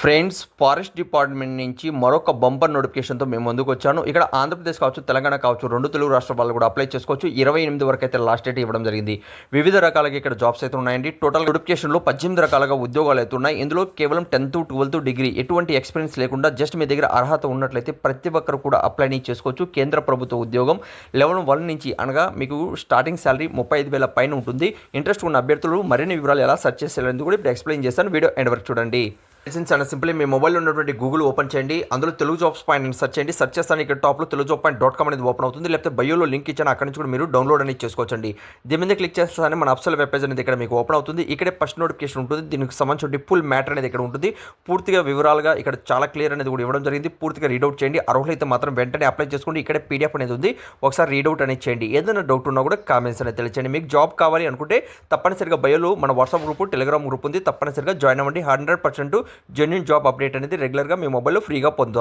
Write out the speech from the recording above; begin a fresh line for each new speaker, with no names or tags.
Friends forest department నుంచి మరొక bumper నోటిఫికేషన్తో మేము ముందుకు వచ్చాను. ఇక్కడ ఆంధ్రప్రదేశ్ కావచ్చు తెలంగాణ కావచ్చు రెండు తెలుగు రాష్ట్ర వాళ్ళు కూడా అప్లై చేసుకోవచ్చు. ఇరవై ఎనిమిది వరకు అయితే లాస్ట్ డేట్ ఇవ్వడం జరిగింది. వివిధ రకాలుగా ఇక్కడ జాబ్స్ అయితే ఉన్నాయండి. టోటల్ నోటిఫికేషన్లో పద్దెనిమిది రకాలుగా ఉద్యోగాలు అయితే ఉన్నాయి. ఇందులో కేవలం టెన్త్ ట్వెల్త్ డిగ్రీ ఎటువంటి ఎక్స్పీరియన్స్ లేకుండా జస్ట్ మీ దగ్గర అర్హత ఉన్నట్లయితే ప్రతి ఒక్కరు కూడా అప్లై చేసుకోవచ్చు. కేంద్ర ప్రభుత్వ ఉద్యోగం లెవెన్ వన్ నుంచి అనగా మీకు స్టార్టింగ్ శాలరీ ముప్పై ఐదు వేల పైన ఉంటుంది. ఇంట్రెస్ట్ ఉన్న అభ్యర్థులు మరిన్ని వివరాలు ఎలా సెర్చ్ చేసేది కూడా ఇప్పుడు ఎక్స్ప్లెయిన్ చేస్తాను వీడియో ఎండ్ వరకు చూడండి. లైసెన్స్ అండ్ సింపుల్లీ మీ మొబైల్లో ఉన్నటువంటి గూగుల్ ఓపెన్ చేయండి. అందులో తెలుగు జాబ్స్ పాయింట్ సెర్చ్ చేయండి. సెర్చ్ చేస్తాను ఇక్కడ టాప్లో Telugu job point dot com అనేది ఓపెన్ అవుతుంది. లేకపోతే బయోలో లింక్ ఇచ్చాను. అక్కడ నుంచి కూడా మీరు డౌన్లోడ్ అనేది చేసుకోవచ్చండి. దీని మీద క్లిక్ చేస్తానే మన అప్సల్ వెబ్ పేజ్ అనేది ఇక్కడ మీకు ఓపెన్ అవుతుంది. ఇక్కడే ఫస్ట్ నోటిఫికేషన్ ఉంటుంది. దీనికి సంబంధించి ఫుల్ మ్యాటర్ అనేది ఇక్కడ ఉంటుంది. పూర్తిగా వివరాలుగా ఇక్కడ చాలా క్లియర్ అనేది కూడా ఇవ్వడం జరిగింది. పూర్తిగా రీడౌట్ చేయండి. అర్హులైతే మాత్రం వెంటనే అప్లై చేసుకోండి. ఇక్కడే పీడిఎఫ్ అనేది ఉంది. ఒకసారి రీడౌట్ అనేది చేయండి. ఏదైనా డౌట్ ఉన్నా కూడా కామెంట్స్ అనేది తెలియచేయండి. మీకు జాబ్ కావాలి అనుకుంటే తప్పనిసరిగా బయోలో మన వాట్సాప్ గ్రూప్ టెలిగ్రామ్ గ్రూప్ ఉంది. తప్పనిసరిగా జాయిన్ అవ్వండి. Hundred percent genuine job update అనేది రెగ్యులర్గా మీ మొబైల్లో ఫ్రీగా పొందాం